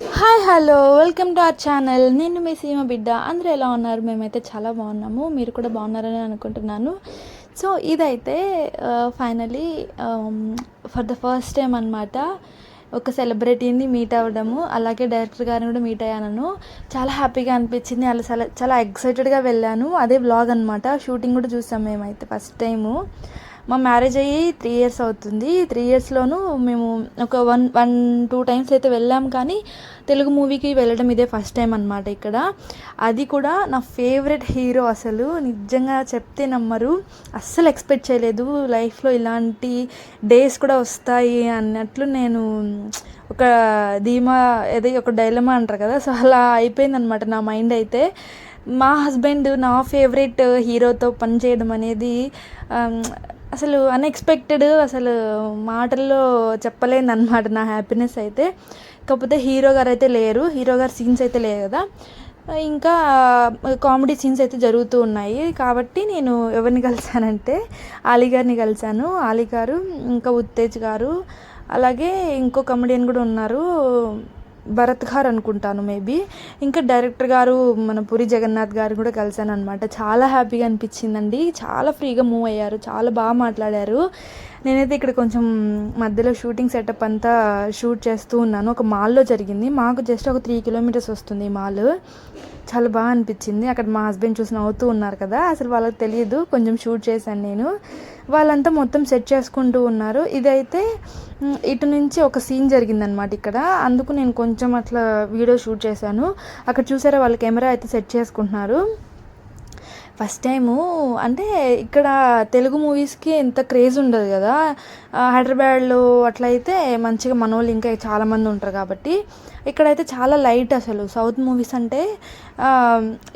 Hi hello welcome to our channel నేను మీ సీమ బిడ్డ. అందరూ ఎలా ఉన్నారు? మేమైతే చాలా బాగున్నాము. మీరు కూడా బాగున్నారని అనుకుంటున్నాను. సో ఇదైతే finally for the first time అనమాట ఒక సెలబ్రిటీని మీట్ అవ్వడము. అలాగే డైరెక్టర్ గారిని కూడా మీట్ అయ్యాను చాలా హ్యాపీగా అనిపించింది. అలా చాలా చాలా ఎక్సైటెడ్గా వెళ్ళాను. అదే బ్లాగ్ అనమాట షూటింగ్ కూడా చూసాం మేమైతే ఫస్ట్ టైము మా మ్యారేజ్ అయ్యి త్రీ ఇయర్స్ అవుతుంది. త్రీ ఇయర్స్లోనూ మేము ఒక వన్ వన్ టూ టైమ్స్ అయితే వెళ్ళాం కానీ తెలుగు మూవీకి వెళ్ళడం ఇదే ఫస్ట్ టైం అనమాట ఇక్కడ. అది కూడా నా ఫేవరెట్ హీరో అసలు. నిజంగా చెప్తే నమ్మరు. అస్సలు ఎక్స్పెక్ట్ చేయలేదు. లైఫ్లో ఇలాంటి డేస్ కూడా వస్తాయి అన్నట్లు నేను ఒక ధీమా ఏదో ఒక డైలమా అంటారు కదా సో అలా అయిపోయిందనమాట నా మైండ్ అయితే. మా హస్బెండ్ నా ఫేవరెట్ హీరోతో పనిచేయడం అనేది అసలు అన్ఎక్స్పెక్టెడ్ అసలు మాటల్లో చెప్పలేను అనమాట నా హ్యాపీనెస్ అయితే. కాకపోతే హీరో గారు అయితే లేరు. హీరో గారు సీన్స్ అయితే లేరు కదా. ఇంకా కామెడీ సీన్స్ అయితే జరుగుతూ ఉన్నాయి. కాబట్టి నేను ఎవరిని కలిశానంటే ఆలీ గారిని కలిశాను ఆలీ గారు ఇంకా ఉత్తేజ్ గారు అలాగే ఇంకో కమెడియన్ కూడా ఉన్నారు. భరత్ గారు అనుకుంటాను మేబీ. ఇంకా డైరెక్టర్ గారు మన పూరి జగన్నాథ్ గారు కూడా కలిశాను అనమాట చాలా హ్యాపీగా అనిపించిందండి. చాలా ఫ్రీగా మూవ్ అయ్యారు. చాలా బాగా మాట్లాడారు. నేనైతే ఇక్కడ కొంచెం మధ్యలో షూటింగ్ సెటప్ అంతా షూట్ చేస్తూ ఉన్నాను. ఒక మాల్లో జరిగింది. మాకు జస్ట్ ఒక త్రీ కిలోమీటర్స్ వస్తుంది ఈ మాల్. చాలా బాగా అనిపించింది. అక్కడ మా హస్బెండ్ చూసి నవ్వుతూ ఉన్నారు కదా. అసలు వాళ్ళకి తెలియదు. కొంచెం షూట్ చేశాను నేను. వాళ్ళంతా మొత్తం సెట్ చేసుకుంటూ ఉన్నారు. ఇదైతే ఇటు నుంచి ఒక సీన్ జరిగిందనమాట ఇక్కడ. అందుకు నేను కొంచెం అట్లా వీడియో షూట్ చేశాను. అక్కడ చూసారా వాళ్ళ కెమెరా అయితే సెట్ చేసుకుంటున్నారు. ఫస్ట్ టైము అంటే ఇక్కడ తెలుగు మూవీస్కి ఎంత క్రేజ్ ఉండదు కదా. హైదరాబాద్లో అట్లయితే మంచిగా మనోళ్ళు ఇంకా చాలామంది ఉంటారు కాబట్టి ఇక్కడైతే చాలా లైట్ అసలు. సౌత్ మూవీస్ అంటే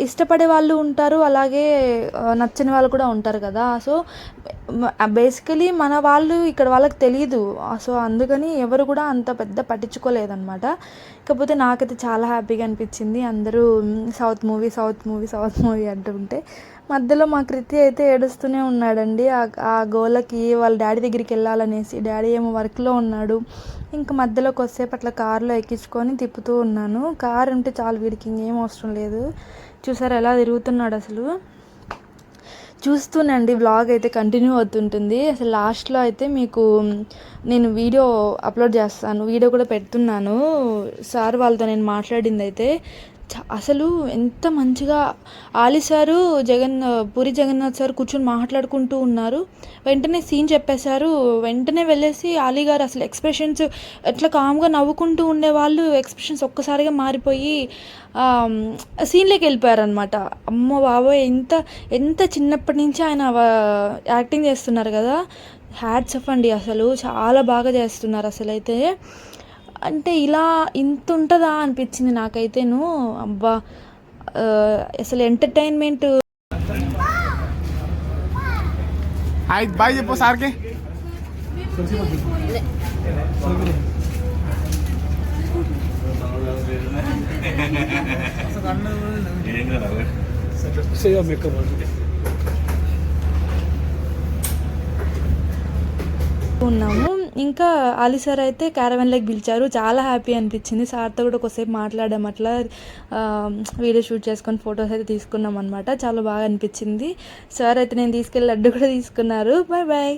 ఇష్టపడే వాళ్ళు ఉంటారు అలాగే నచ్చని వాళ్ళు కూడా ఉంటారు కదా. సో బేసికలీ మన వాళ్ళు ఇక్కడ వాళ్ళకి తెలియదు సో అందుకని ఎవరు కూడా అంత పెద్ద పట్టించుకోలేదన్నమాట. కాకపోతే నాకైతే చాలా హ్యాపీగా అనిపించింది. అందరూ south movie south movie south movie అంటుంటే మధ్యలో మా కృతి అయితే ఏడుస్తూనే ఉన్నాడండి. ఆ గోలకి వాళ్ళ డాడీ దగ్గరికి అనేసి డాడీ ఏమో వర్క్లో ఉన్నాడు. ఇంకా మధ్యలో కొద్దిసేపు అట్లా కారులో ఎక్కించుకొని తిప్పుతూ ఉన్నాను. కారు ఉంటే చాలు వీడికి ఇంకేం అవసరం లేదు. చూసారు ఎలా తిరుగుతున్నాడు అసలు? చూస్తూనండి బ్లాగ్ అయితే కంటిన్యూ అవుతుంటుంది. అసలు లాస్ట్లో అయితే మీకు నేను వీడియో అప్లోడ్ చేస్తాను వీడియో కూడా పెడుతున్నాను. సార్ వాళ్ళతో నేను మాట్లాడింది అయితే అసలు ఎంత మంచిగా ఆలి సారు జగన్ పూరి జగన్నాథ్ సార్ కూర్చొని మాట్లాడుకుంటూ ఉన్నారు. వెంటనే సీన్ చెప్పేశారు. వెంటనే వెళ్ళేసి ఆలీ గారు అసలు ఎక్స్ప్రెషన్స్ ఎట్లా కామ్గా నవ్వుకుంటూ ఉండేవాళ్ళు ఎక్స్ప్రెషన్స్ ఒక్కసారిగా మారిపోయి సీన్లోకి వెళ్ళిపోయారనమాట అమ్మ బాబోయ్ ఎంత ఎంత చిన్నప్పటి నుంచి ఆయన యాక్టింగ్ చేస్తున్నారు కదా. హ్యాట్స్ అఫ్ అండి అసలు. చాలా బాగా చేస్తున్నారు అసలు అయితే అంటే ఇలా ఇంత ఉంటుందా అనిపించింది నాకైతేను. అబ్బా అసలు ఎంటర్టైన్మెంట్ బాయ్ చెప్పు సార్కి. ఉన్నాము. ఇంకా అలీ సార్ అయితే క్యారవెన్లోకి పిలిచారు. చాలా హ్యాపీ అనిపించింది. సార్తో కూడా ఒకసేపు మాట్లాడాము అట్లా వీడియో షూట్ చేసుకొని ఫొటోస్ అయితే తీసుకున్నాం అనమాట చాలా బాగా అనిపించింది. సార్ అయితే నేను తీసుకెళ్ళి లడ్డు కూడా తీసుకున్నారు. Bye bye.